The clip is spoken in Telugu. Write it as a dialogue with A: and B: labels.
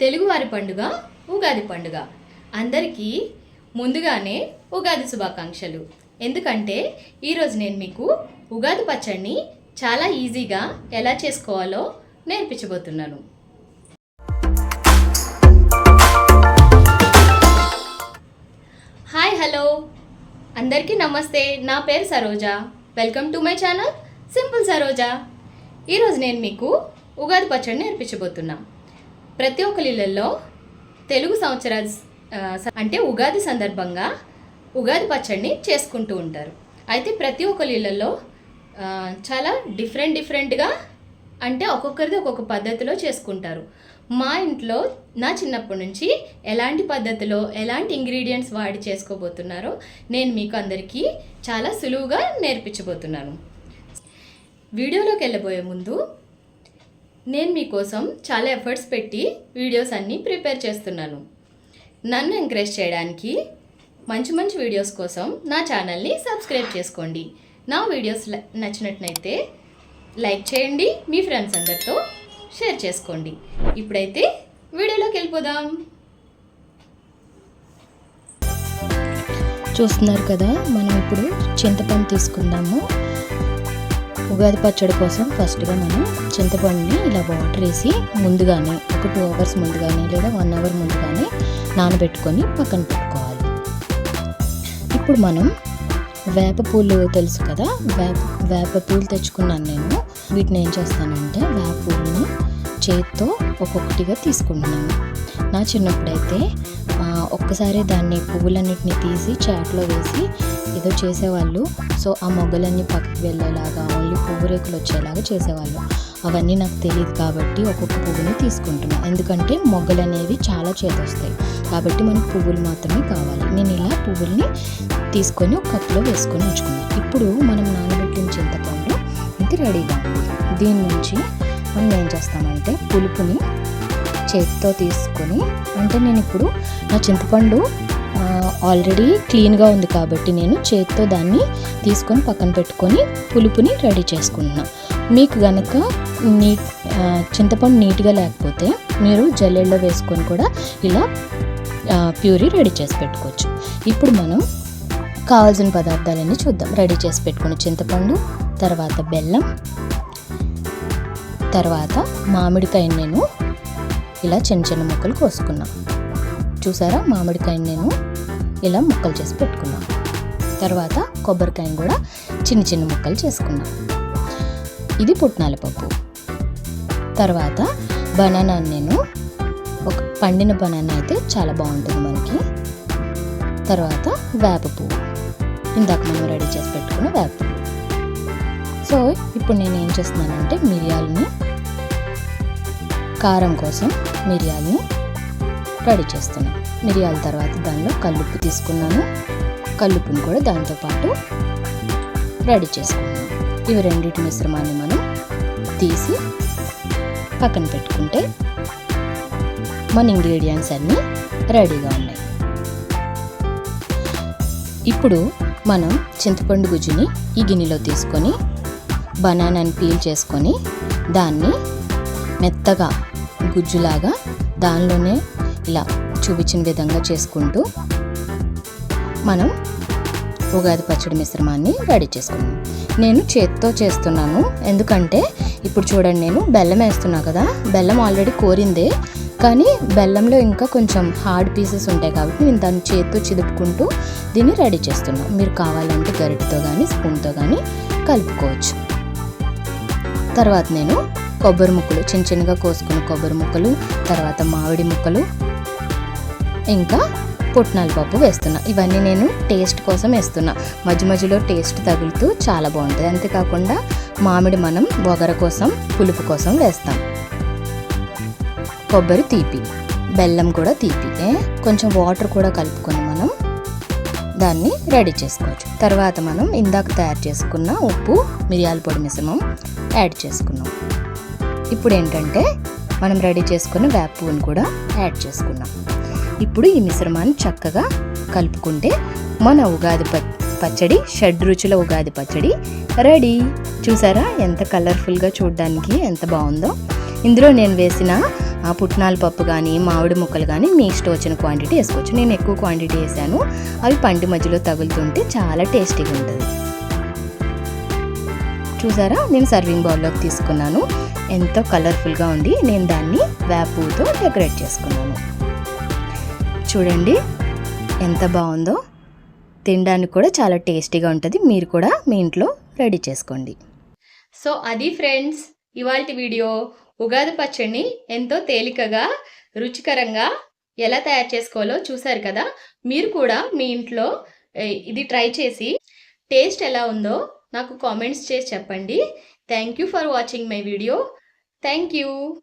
A: తెలుగువారి పండుగ ఉగాది పండుగ. అందరికీ ముందుగానే ఉగాది శుభాకాంక్షలు. ఎందుకంటే ఈరోజు నేను మీకు ఉగాది పచ్చడిని చాలా ఈజీగా ఎలా చేసుకోవాలో నేర్పించబోతున్నాను. Hi hello. అందరికీ నమస్తే. నా పేరు Saroja. Welcome to my channel simple Saroja. ఈరోజు నేను మీకు ఉగాది పచ్చడి నేర్పించబోతున్నా. ప్రతి ఒక్కరి ఇళ్ళల్లో తెలుగు సంవత్సర అంటే ఉగాది సందర్భంగా ఉగాది పచ్చడిని చేసుకుంటూ ఉంటారు. అయితే ప్రతి ఒక్కరి ఇళ్ళల్లో చాలా డిఫరెంట్ డిఫరెంట్గా అంటే ఒక్కొక్కరిది ఒక్కొక్క పద్ధతిలో చేసుకుంటారు. మా ఇంట్లో నా చిన్నప్పటి నుంచి ఎలాంటి పద్ధతిలో ఎలాంటి ఇంగ్రీడియంట్స్ వాడి చేసుకోబోతున్నారో నేను మీకు అందరికీ చాలా సులువుగా నేర్పించబోతున్నాను. వీడియోలోకి వెళ్ళబోయే ముందు నేను మీకోసం చాలా ఎఫర్ట్స్ పెట్టి వీడియోస్ అన్నీ ప్రిపేర్ చేస్తున్నాను. నన్ను ఎంకరేజ్ చేయడానికి మంచి మంచి వీడియోస్ కోసం నా ఛానల్ని సబ్స్క్రైబ్ చేసుకోండి. నా వీడియోస్ నచ్చినట్టునైతే నచ్చినట్లయితే లైక్ చేయండి మీ ఫ్రెండ్స్ అందరితో షేర్ చేసుకోండి. ఇప్పుడైతే వీడియోలోకి వెళ్ళిపోదాం.
B: చూస్తున్నారు కదా మనం ఇప్పుడు చింతపండు తీసుకుందాము. ఉగాది పచ్చడి కోసం ఫస్ట్గా మనం చింతపండుని ఇలా వాటర్ వేసి ముందుగానే ఒక టూ అవర్స్ ముందుగానే లేదా వన్ అవర్ ముందుగానే నానబెట్టుకొని పక్కన పెట్టుకోవాలి. ఇప్పుడు మనం వేప పూలు తెలుసు కదా? వేప వేప పూలు తెచ్చుకున్నాను నేను. వీటిని ఏం చేస్తానంటే వేప పూలని చేతితో ఒక్కొక్కటిగా తీసుకుంటున్నాను. నా చిన్నప్పుడైతే ఒక్కసారి దాన్ని పువ్వులన్నిటిని తీసి చాట్లో వేసి ఏదో చేసేవాళ్ళు. సో ఆ మొగ్గలన్నీ పక్కకి వెళ్ళేలాగా ఓన్లీ పువ్వు రేకులు వచ్చేలాగా చేసేవాళ్ళు. అవన్నీ నాకు తెలియదు కాబట్టి ఒక్కొక్క పువ్వుని తీసుకుంటున్నాను ఎందుకంటే మొగ్గలు అనేవి చాలా చేతొస్తాయి. కాబట్టి మనకు పువ్వులు మాత్రమే కావాలి. నేను ఇలా పువ్వుల్ని తీసుకొని ఒక కప్పులో వేసుకొని ఉంచుకున్నాను ఇప్పుడు మనం నానబెట్టిన చింతపండు ఇది రెడీగా దీని నుంచి మనం ఏం చేస్తామంటే పులుపుని చేతితో తీసుకొని అంటే నేను ఇప్పుడు నా చింతపండు ఆల్రెడీ క్లీన్గా ఉంది కాబట్టి నేను చేతితో దాన్ని తీసుకొని పక్కన పెట్టుకొని పులుపుని రెడీ చేసుకుంటున్నాను మీకు గనక నీ చింతపండు నీట్గా లేకపోతే మీరు జల్లెడలో వేసుకొని కూడా ఇలా ప్యూరీ రెడీ చేసి పెట్టుకోవచ్చు. ఇప్పుడు మనం కావాల్సిన పదార్థాలన్నీ చూద్దాం. రెడీ చేసి పెట్టుకుని చింతపండు తర్వాత బెల్లం తర్వాత మామిడికాయ నేను ఇలా చిన్న చిన్న ముక్కలు కోసుకున్నాం. చూసారా? మామిడికాయని నేను ఇలా ముక్కలు చేసి పెట్టుకున్నాను తర్వాత కొబ్బరికాయని కూడా చిన్న చిన్న ముక్కలు చేసుకున్నాను ఇది పుట్నాల పప్పు. తర్వాత బనానా నేను ఒక పండిన బనానా అయితే చాలా బాగుంటుంది మనకి. తర్వాత వేప పువ్వు. ఇందాక మనం రెడీ చేసి పెట్టుకున్న వేప పువ్వు. సో ఇప్పుడు నేను ఏం చేస్తున్నానంటే మిరియాలని కారం కోసం మిరియాలని రెడీ చేస్తున్నాను మిరియాల తర్వాత దానిలో కల్లుప్పు తీసుకున్నాను. కల్లుప్పుని కూడా దాంతోపాటు రెడీ చేసుకున్నాను. ఇవి రెండింటి మిశ్రమాన్ని మనం తీసి పక్కన పెట్టుకుంటే మన ఇంగ్రీడియంట్స్ అన్నీ రెడీగా ఉన్నాయి. ఇప్పుడు మనం చింతపండు గుజ్జుని ఈ గిన్నెలో తీసుకొని బనానాని పీల్ చేసుకొని దాన్ని మెత్తగా గుజ్జులాగా దానిలోనే ఇలా చూపించిన విధంగా చేసుకుంటూ మనం ఉగాది పచ్చడి మిశ్రమాన్ని రెడీ చేసుకున్నాం నేను చేత్తో చేస్తున్నాను. ఎందుకంటే ఇప్పుడు చూడండి నేను బెల్లం వేస్తున్నా కదా బెల్లం ఆల్రెడీ కోరిందే. కానీ బెల్లంలో ఇంకా కొంచెం హార్డ్ పీసెస్ ఉంటాయి కాబట్టి నేను దాన్ని చేత్తో చిదుపుకుంటూ దీన్ని రెడీ చేస్తున్నాను మీరు కావాలంటే గరిటతో కానీ స్పూన్తో కానీ కలుపుకోవచ్చు. తర్వాత నేను కొబ్బరి ముక్కలు చిన్న చిన్నగా కోసుకున్న కొబ్బరి ముక్కలు తర్వాత మామిడి ముక్కలు ఇంకా పుట్నాల పప్పు వేస్తున్నా. ఇవన్నీ నేను టేస్ట్ కోసం వేస్తున్నా. మధ్య మధ్యలో టేస్ట్ తగులుతూ చాలా బాగుంటుంది. అంతేకాకుండా మామిడి మనం బొగర కోసం పులుపు కోసం వేస్తాం. కొబ్బరి తీపి బెల్లం కూడా తీపి కొంచెం వాటర్ కూడా కలుపుకొని మనం దాన్ని రెడీ చేసుకోవచ్చు. తర్వాత మనం ఇందాక తయారు చేసుకున్న ఉప్పు మిరియాల పొడి మిశ్రమం యాడ్ చేసుకున్నాం. ఇప్పుడు ఏంటంటే మనం రెడీ చేసుకున్న వేప కూడా యాడ్ చేసుకున్నాం. ఇప్పుడు ఈ మిశ్రమాన్ని చక్కగా కలుపుకుంటే మన ఉగాది ప పచ్చడి షడ్ రుచుల ఉగాది పచ్చడి రెడీ. చూసారా ఎంత కలర్ఫుల్గా చూడడానికి ఎంత బాగుందో. ఇందులో నేను వేసిన ఆ పుట్నాల పప్పు కానీ మామిడి ముక్కలు కానీ మీ ఇష్టం వచ్చిన క్వాంటిటీ వేసుకోవచ్చు. నేను ఎక్కువ క్వాంటిటీ వేసాను. అవి పంటి మధ్యలో తగులుతుంటే చాలా టేస్టీగా ఉంటుంది. చూసారా నేను సర్వింగ్ బౌల్లోకి తీసుకున్నాను. ఎంతో కలర్ఫుల్గా ఉండి నేను దాన్ని వేపూతో డెకరేట్ చేసుకున్నాను. చూడండి. ఎంత బాగుందో. తినడానికి కూడా చాలా టేస్టీగా ఉంటుంది. మీరు కూడా మీ ఇంట్లో రెడీ చేసుకోండి.
A: సో అది ఫ్రెండ్స్ ఇవాళ వీడియో ఉగాది పచ్చడిని ఎంతో తేలికగా రుచికరంగా ఎలా తయారు చేసుకోవాలో చూసారు కదా? మీరు కూడా మీ ఇంట్లో ఇది ట్రై చేసి టేస్ట్ ఎలా ఉందో నాకు కామెంట్స్ చేసి చెప్పండి. Thank you for watching my video. Thank you.